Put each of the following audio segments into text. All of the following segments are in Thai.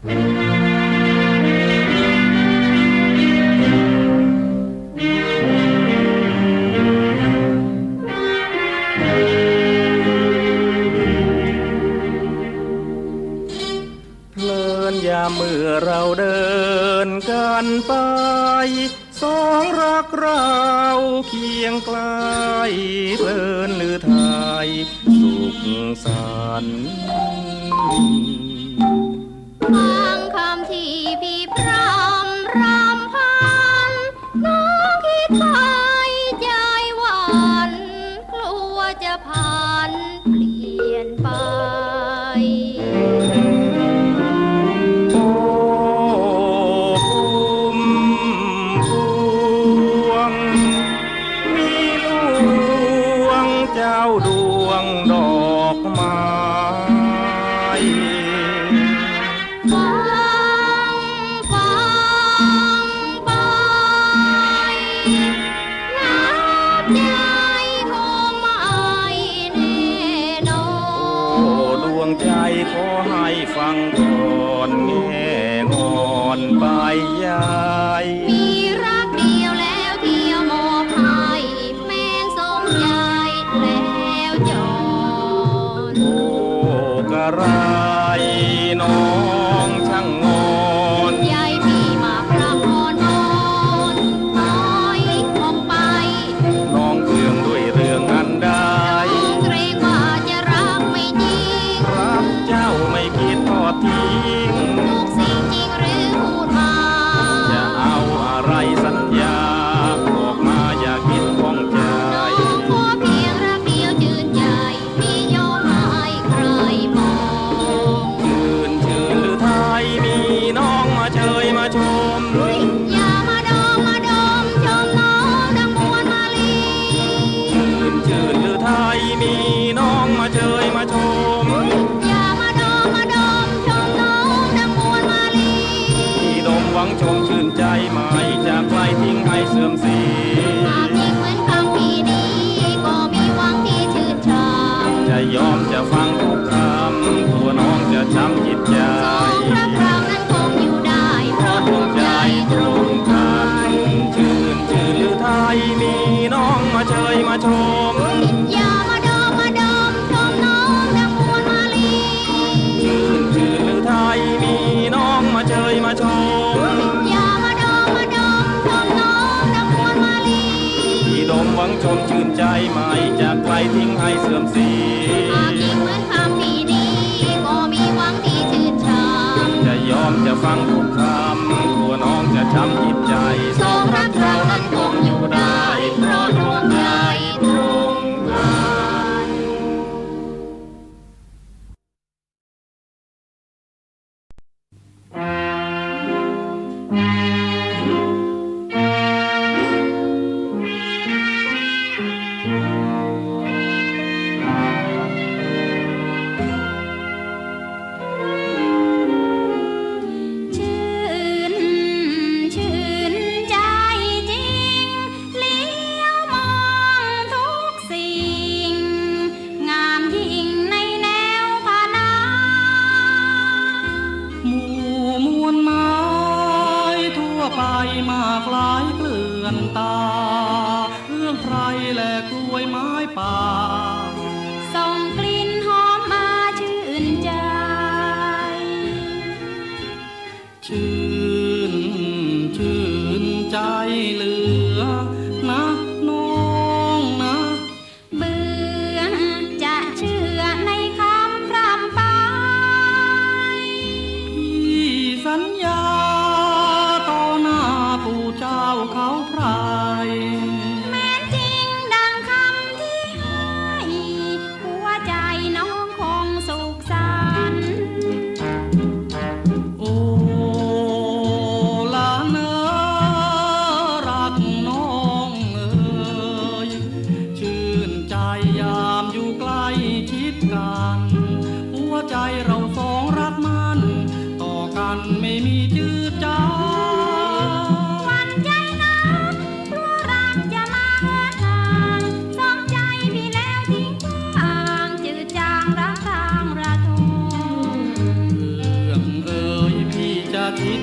เมื่อเราเดินกันไป สองรักเราเคียงไกลเพินหรือไทยสุขสันต์ ฟังคำที่พี่พระ ฟังก่อนแง่งอนใบยายมีรักเดียวแล้วเที่ยวโมพายแม่สมใจแล้วจอนโอ้กระไร ชมชื่นใจไม่จากไกลทิ้งให้เสื่อมเสีย ใหม่จากไกลทิ้งให้เสื่อมเสียหากคิเหมือนคำดีดีก็มีหวังที่ชื่นชมจะยอมจะฟังทุกคำตัวน้องจะช้ำจิต แลกล้วยไม้ป่า ส่งกลิ่นหอมมาชื่นใจ ชื่นชื่นใจเหลือนะน้องนะ เบื่อจะเชื่อในคำพร่ำไป พี่สัญญาต่อหน้าปู่เจ้าเขาพระ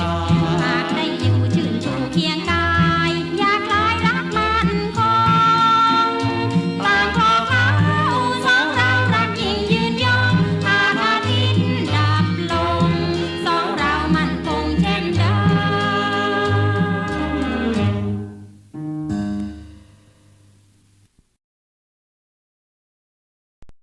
รา